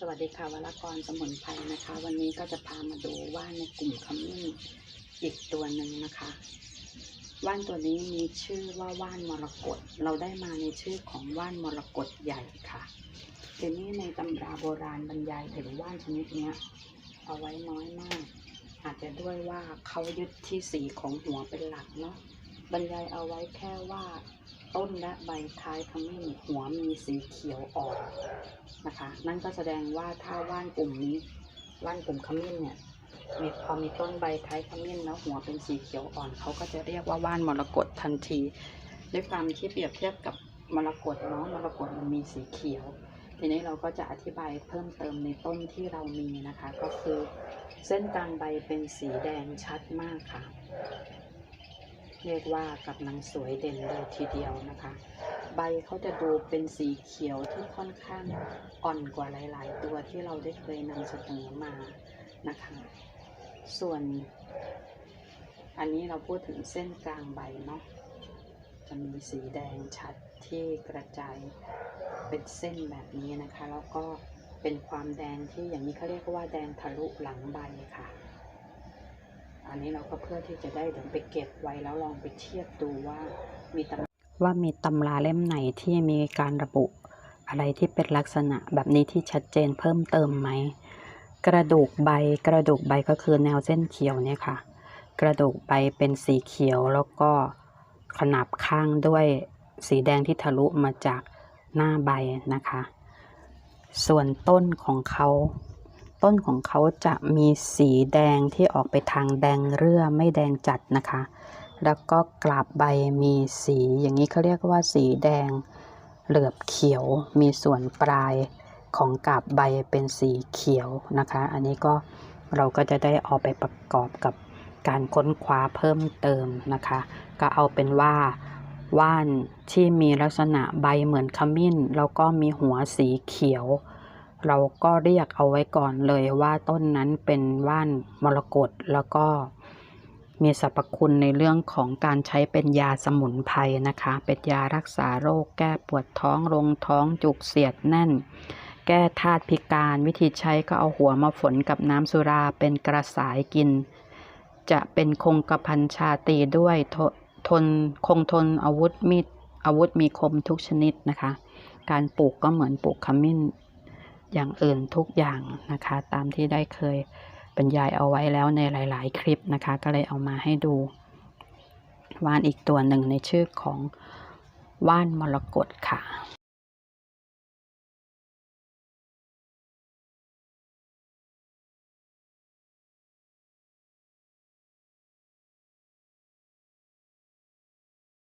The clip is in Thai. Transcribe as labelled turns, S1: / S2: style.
S1: สวัสดีค่ะวรกรสมุนไพรนะคะ วันนี้ก็จะพามาดูว่านในกลุ่มขมิ้นอีกตัวหนึ่งนะคะ ว่านตัวนี้มีชื่อว่าว่านมรกตเราได้มาในชื่อของว่านมรกตใหญ่ค่ะทีนี้ในตำราโบราณบรรยายถึงว่านชนิดนี้เอาไว้น้อยมาก อาจจะด้วยว่าเขายึดที่สีของหัวเป็นหลักเนาะ บรรยายเอาไว้แค่ว่าต้นและใบคล้ายขมิ้นหัวมีสีเขียวอ่อนนะคะ นั่นก็แสดงว่าถ้าว่านกลุ่มนี้ว่านกลุ่มขมิ้นเนี่ยมีพอมีต้นใบคล้ายขมิ้นแล้วหัวเป็นสีเขียวอ่อนเขาก็จะเรียกว่าว่านมรกตทันที ด้วยความที่เปรียบเทียบกับมรกตเนาะมรกตมันมีสีเขียว ทีนี้เราก็จะอธิบายเพิ่มเติมในต้นที่เรามีนะคะ ก็คือเส้นกลางใบเป็นสีแดงชัดมากค่ะ เรียกว่ากำลังสวยเด่นเลยทีเดียวนะคะ ใบเขาจะดูเป็นสีเขียวที่ค่อนข้างอ่อนกว่าหลาย ๆ ตัวที่เราได้เคยนำเสนอมานะคะ ส่วนอันนี้เราพูดถึงเส้นกลางใบเนาะจะมีสีแดงชัดที่กระจายเป็นเส้นแบบนี้นะคะ แล้วก็เป็นความแดงที่อย่างนี้เขาเรียกว่าแดงทะลุหลังใบค่ะ นนี้เราก็เพื่อที่จะได้เดี๋ยวไปเก็บไว้แล้วลองไปเทียบดูว่ามีตำว่ามีตำราเล่มไหนที่มีการระบุ อะไรที่เป็นลักษณะแบบนี้ที่ชัดเจนเพิ่มเติมไหมกระดูกใบกระดูกใบก็คือแนวเส้นเขียวเนี่ยค่ะ กระดูกใบเป็นสีเขียวแล้วก็ขนาบข้างด้วยสีแดงที่ทะลุมาจากหน้าใบนะคะ ส่วนต้นของเขา ต้นของเขาจะมีสีแดงที่ออกไปทางแดงเรื่อไม่แดงจัดนะคะ แล้วก็กราบใบมีสีอย่างนี้เขาเรียกว่าสีแดงเหลือบเขียว มีส่วนปลายของกาบใบเป็นสีเขียวนะคะ อันนี้ก็เราก็จะได้เอาไปประกอบกับการค้นคว้าเพิ่มเติมนะคะ ก็เอาเป็นว่าว่านที่มีลักษณะใบเหมือนขมิ้น แล้วก็มีหัวสีเขียว เราก็เรียกเอาไว้ก่อนเลยว่าต้นนั้นเป็นว่านมรกตแล้วก็มีสรรพคุณในเรื่องของการใช้เป็นยาสมุนไพรนะคะ เป็นยารักษาโรค แก้ปวดท้องลงท้องจุกเสียดแน่น แก้ธาตุพิการวิธีใช้ก็เอาหัวมาฝนกับน้ำสุราเป็นกระสายกิน จะเป็นคงกระพันชาตีด้วยททนคงทนอาวุธมีดอาวุธมีคมทุกชนิดนะคะ การปลูกก็เหมือนปลูกขมิ้น อย่างอื่นทุกอย่างนะคะ ตามที่ได้เคยบรรยายเอาไว้แล้วในหลาย ๆ คลิปนะคะ ก็เลยเอามาให้ดู ว่านอีกตัวหนึ่งในชื่อของว่านมรกตค่ะ